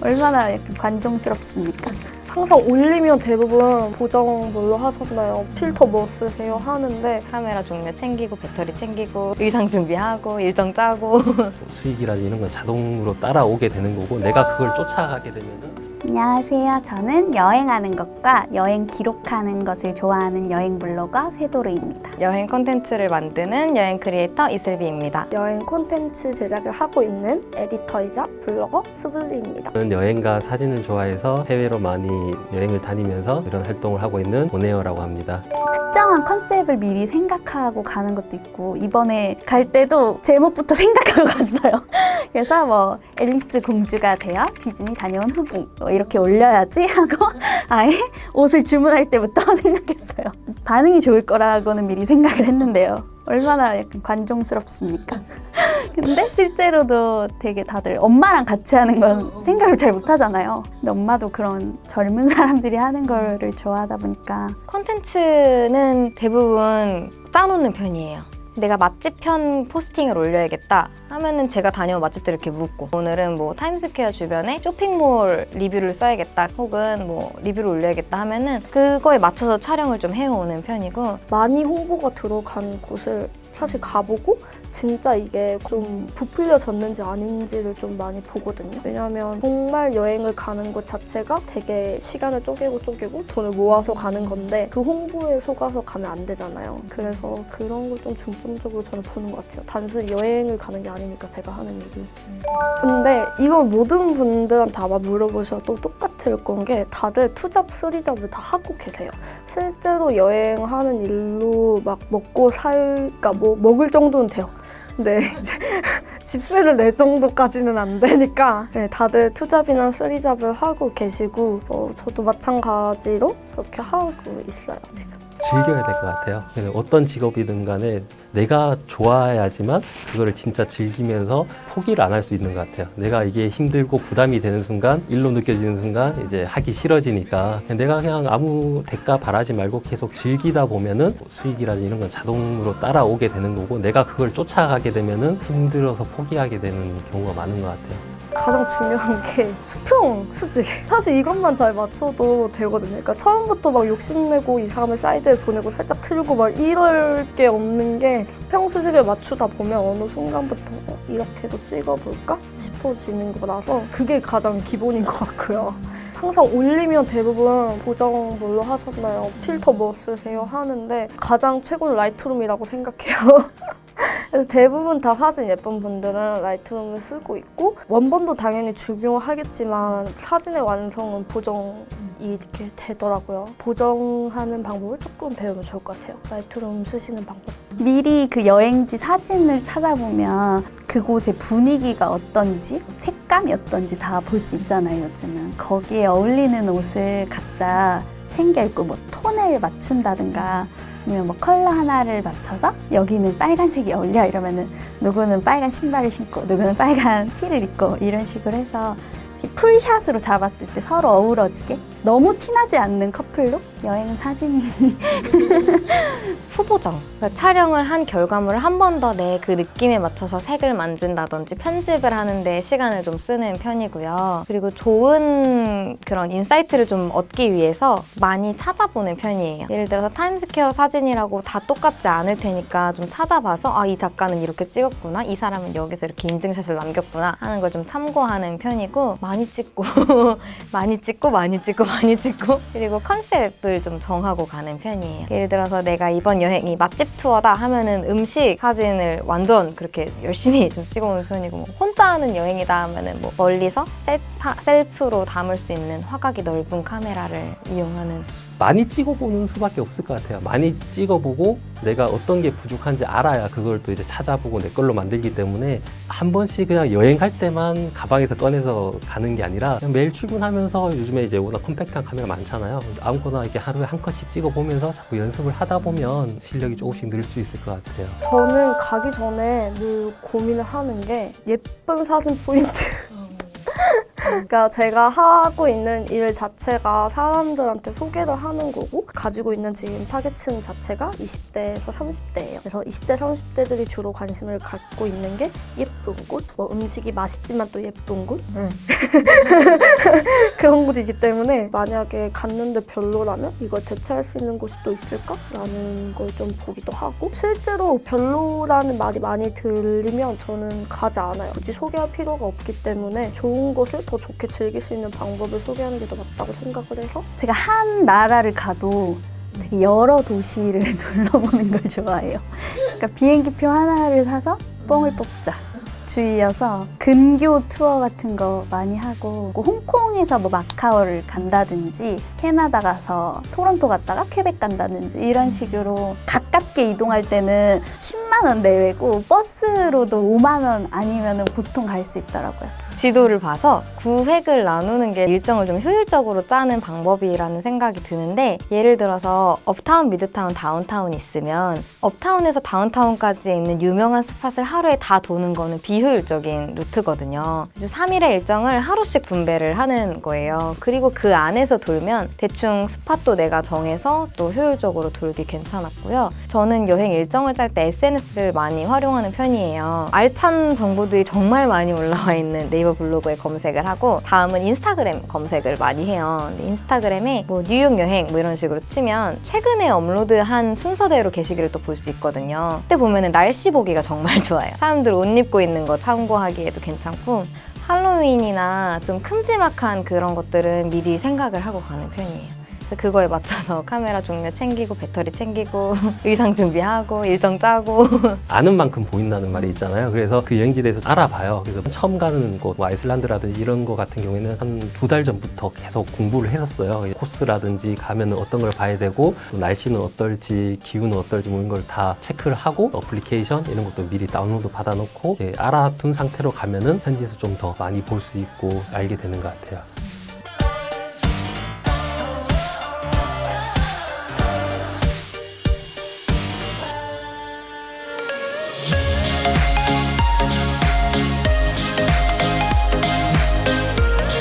얼마나 약간 관종스럽습니까? 항상 올리면 대부분 보정 뭘로 하셨나요? 필터 뭐 쓰세요? 하는데 카메라 종류 챙기고 배터리 챙기고 의상 준비하고 일정 짜고 수익이라든지 이런 건 자동으로 따라오게 되는 거고 내가 그걸 쫓아가게 되면은 안녕하세요. 저는 여행하는 것과 여행 기록하는 것을 좋아하는 여행 블로거 세도르입니다. 여행 콘텐츠를 만드는 여행 크리에이터 이슬비입니다. 여행 콘텐츠 제작을 하고 있는 에디터이자 블로거 수블리입니다. 저는 여행과 사진을 좋아해서 해외로 많이 여행을 다니면서 이런 활동을 하고 있는 오네어라고 합니다. 특정한 컨셉을 미리 생각하고 가는 것도 있고 이번에 갈 때도 제목부터 생각하고 갔어요. 그래서 뭐 앨리스 공주가 되어 디즈니 다녀온 후기 뭐 이렇게 올려야지 하고 아예 옷을 주문할 때부터 생각했어요. 반응이 좋을 거라고는 미리 생각을 했는데요. 얼마나 약간 관종스럽습니까? 근데 실제로도 되게 다들 엄마랑 같이 하는 건 생각을 잘 못 하잖아요. 근데 엄마도 그런 젊은 사람들이 하는 거를 좋아하다 보니까 콘텐츠는 대부분 짜놓는 편이에요. 내가 맛집 편 포스팅을 올려야겠다 하면은 제가 다녀온 맛집들 이렇게 묻고 오늘은 뭐 타임스퀘어 주변에 쇼핑몰 리뷰를 써야겠다 혹은 뭐 리뷰를 올려야겠다 하면은 그거에 맞춰서 촬영을 좀 해오는 편이고 많이 홍보가 들어간 곳을 사실 가보고 진짜 이게 좀 부풀려졌는지 아닌지를 좀 많이 보거든요. 왜냐하면 정말 여행을 가는 것 자체가 되게 시간을 쪼개고 쪼개고 돈을 모아서 가는 건데 그 홍보에 속아서 가면 안 되잖아요. 그래서 그런 걸 좀 중점적으로 저는 보는 것 같아요. 단순히 여행을 가는 게 아니니까 제가 하는 일이. 근데 이건 모든 분들한테 아마 물어보셔도 똑같 을건게 다들 투잡, 쓰리잡을 다 하고 계세요. 실제로 여행하는 일로 막 먹고 살, 그러니까 뭐 먹을 정도는 돼요. 근데 이제 집세를 낼 정도까지는 안 되니까 네, 다들 투잡이나 쓰리잡을 하고 계시고 어, 저도 마찬가지로 그렇게 하고 있어요 지금. 즐겨야 될 것 같아요. 어떤 직업이든 간에 내가 좋아야지만 그거를 진짜 즐기면서 포기를 안 할 수 있는 것 같아요. 내가 이게 힘들고 부담이 되는 순간, 일로 느껴지는 순간 이제 하기 싫어지니까 내가 그냥 아무 대가 바라지 말고 계속 즐기다 보면은 수익이라든지 이런 건 자동으로 따라오게 되는 거고 내가 그걸 쫓아가게 되면은 힘들어서 포기하게 되는 경우가 많은 것 같아요. 가장 중요한 게 수평 수직. 사실 이것만 잘 맞춰도 되거든요. 그러니까 처음부터 막 욕심내고 이 사람을 사이드에 보내고 살짝 틀고 막 이럴 게 없는 게 수평 수직을 맞추다 보면 어느 순간부터 어, 이렇게도 찍어볼까 싶어지는 거라서 그게 가장 기본인 것 같고요. 항상 올리면 대부분 보정 뭘로 하셨나요? 필터 뭐 쓰세요? 하는데 가장 최고는 라이트룸이라고 생각해요. 그래서 대부분 다 사진 예쁜 분들은 라이트룸을 쓰고 있고 원본도 당연히 중요하겠지만 사진의 완성은 보정이 이렇게 되더라고요. 보정하는 방법을 조금 배우면 좋을 것 같아요. 라이트룸 쓰시는 방법. 미리 그 여행지 사진을 찾아보면 그곳의 분위기가 어떤지 색감이 어떤지 다 볼 수 있잖아요 요즘은 거기에 어울리는 옷을 각자 챙겨 입고 뭐 톤을 맞춘다든가 아니면 뭐 컬러 하나를 맞춰서 여기는 빨간색이 어울려 이러면은 누구는 빨간 신발을 신고 누구는 빨간 티를 입고 이런 식으로 해서 풀샷으로 잡았을 때 서로 어우러지게 너무 티나지 않는 커플로 여행 사진이. 후보정 그러니까 촬영을 한 결과물을 한 번 더 내 그 느낌에 맞춰서 색을 만든다든지 편집을 하는데 시간을 좀 쓰는 편이고요. 그리고 좋은 그런 인사이트를 좀 얻기 위해서 많이 찾아보는 편이에요. 예를 들어서 타임스퀘어 사진이라고 다 똑같지 않을 테니까 좀 찾아봐서 아 이 작가는 이렇게 찍었구나. 이 사람은 여기서 이렇게 인증샷을 남겼구나 하는 걸 좀 참고하는 편이고 많이 찍고 많이 찍고 많이 찍고 많이 찍고 그리고 컨셉을 좀 정하고 가는 편이에요. 예를 들어서 내가 이번 여행이 맛집 투어다 하면은 음식 사진을 완전 그렇게 열심히 좀 찍어오는 편이고 뭐 혼자 하는 여행이다 하면은 뭐 멀리서 셀파, 셀프로 담을 수 있는 화각이 넓은 카메라를 이용하는 많이 찍어보는 수밖에 없을 것 같아요. 많이 찍어보고 내가 어떤 게 부족한지 알아야 그걸 또 이제 찾아보고 내 걸로 만들기 때문에 한 번씩 그냥 여행 갈 때만 가방에서 꺼내서 가는 게 아니라 매일 출근하면서 요즘에 이제 워낙 컴팩트한 카메라 많잖아요. 아무거나 이렇게 하루에 한 컷씩 찍어보면서 자꾸 연습을 하다 보면 실력이 조금씩 늘 수 있을 것 같아요. 저는 가기 전에 늘 고민을 하는 게 예쁜 사진 포인트. 그러니까 제가 하고 있는 일 자체가 사람들한테 소개를 하는 거고 가지고 있는 지금 타겟층 자체가 20대에서 30대예요. 그래서 20대, 30대들이 주로 관심을 갖고 있는 게 예쁜 곳, 뭐 음식이 맛있지만 또 예쁜 곳. 그런 곳이기 때문에 만약에 갔는데 별로라면 이걸 대체할 수 있는 곳이 또 있을까라는 걸 좀 보기도 하고 실제로 별로라는 말이 많이 들리면 저는 가지 않아요. 굳이 소개할 필요가 없기 때문에 좋은 것을 더 좋게 즐길 수 있는 방법을 소개하는 게 더 맞다고 생각을 해서 제가 한 나라를 가도 되게 여러 도시를 둘러보는 걸 좋아해요. 그러니까 비행기표 하나를 사서 뽕을 뽑자. 주의여서 근교 투어 같은 거 많이 하고 뭐 홍콩에서 뭐 마카오를 간다든지 캐나다 가서 토론토 갔다가 퀘벡 간다든지 이런 식으로 가깝게 이동할 때는 10만 원 내외고 버스로도 5만 원 아니면 보통 갈 수 있더라고요. 지도를 봐서 구획을 나누는 게 일정을 좀 효율적으로 짜는 방법이라는 생각이 드는데 예를 들어서 업타운, 미드타운, 다운타운이 있으면 업타운에서 다운타운까지 있는 유명한 스팟을 하루에 다 도는 거는 비효율적인 루트거든요. 3일의 일정을 하루씩 분배를 하는 거예요. 그리고 그 안에서 돌면 대충 스팟도 내가 정해서 또 효율적으로 돌기 괜찮았고요. 저는 여행 일정을 짤 때 SNS를 많이 활용하는 편이에요. 알찬 정보들이 정말 많이 올라와 있는 네이버 블로그에 검색을 하고 다음은 인스타그램 검색을 많이 해요. 인스타그램에 뭐 뉴욕 여행 뭐 이런 식으로 치면 최근에 업로드한 순서대로 게시글을 또 볼 수 있거든요. 그때 보면은 날씨 보기가 정말 좋아요. 사람들 옷 입고 있는 거 참고하기에도 괜찮고 할로윈이나 좀 큼지막한 그런 것들은 미리 생각을 하고 가는 편이에요. 그거에 맞춰서 카메라 종류 챙기고 배터리 챙기고 의상 준비하고 일정 짜고 아는 만큼 보인다는 말이 있잖아요. 그래서 그 여행지에 대해서 알아봐요. 그래서 처음 가는 곳, 뭐 아이슬란드라든지 이런 거 같은 경우에는 한 두 달 전부터 계속 공부를 했었어요. 코스라든지 가면 어떤 걸 봐야 되고 또 날씨는 어떨지 기후는 어떨지 뭐 이런 걸다 체크를 하고 어플리케이션 이런 것도 미리 다운로드 받아놓고 예, 알아둔 상태로 가면은 현지에서 좀 더 많이 볼 수 있고 알게 되는 것 같아요.